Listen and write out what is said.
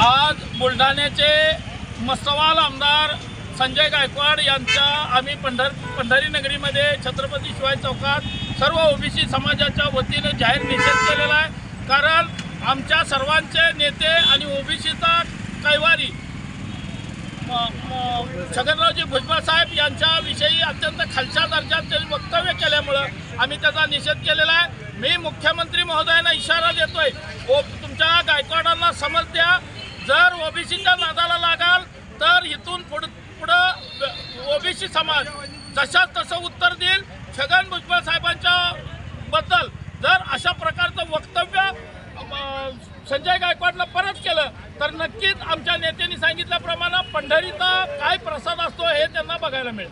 आज बुलढाण्याचे मस्तवाल आमदार संजय गायकवाड यांच्या आम्ही पंढर पंढरी नगरीमध्ये छत्रपती शिवाजी चौकात सर्व ओबीसी समाजाच्या वतीनं जाहीर निषेध केलेला आहे. कारण आमच्या सर्वांचे नेते आणि ओबीसीचा कैवारी म- छगनरावजी भुजबळ साहेब यांच्याविषयी अत्यंत खालच्या दर्जाचे वक्तव्य केल्यामुळं आम्ही त्याचा निषेध केलेला आहे. मी मुख्यमंत्री महोदयांना इशारा देतोय ओ तुमच्या गायकवाडांना समज द्या. जर ओबीसीच्या नादाला लागाल तर इथून पुढ पुढं ओबीसी समाज जशाच तसं उत्तर देईल छगन भुजबळ साहेबांच्या बद्दल. जर अशा प्रकारचं वक्तव्य संजय गायकवाडला परत केलं तर नक्कीच आमच्या नेत्यांनी सांगितल्याप्रमाणे पंढरीचा काय प्रसाद असतो हे त्यांना बघायला मिळेल.